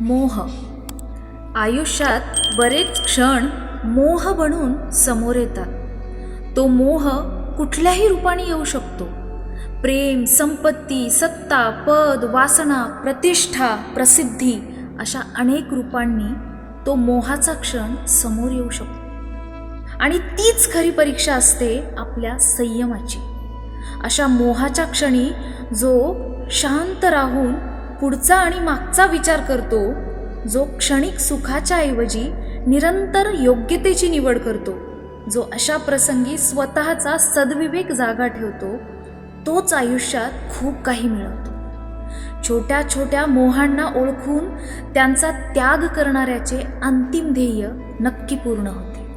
मोह. आयुष्यात बरेच क्षण मोह बनून समोर येतात. तो मोह कुठल्याही रूपाने येऊ शकतो. प्रेम संपत्ती सत्ता पद वासना प्रतिष्ठा प्रसिद्धी अशा अनेक रूपांनी तो मोहाचा क्षण समोर येऊ शकतो. आणि तीच खरी परीक्षा असते आपल्या संयमाची. अशा मोहाच्या क्षणी जो शांत राहून पुढचा आणि मागचा विचार करतो जो क्षणिक सुखाच्या ऐवजी निरंतर योग्यतेची निवड करतो जो अशा प्रसंगी स्वतःचा सद्विवेक जागा ठेवतो तोच आयुष्यात खूप काही मिळवतो. छोट्या छोट्या मोहांना ओळखून त्यांचा त्याग करणाऱ्याचे अंतिम ध्येय नक्की पूर्ण होते.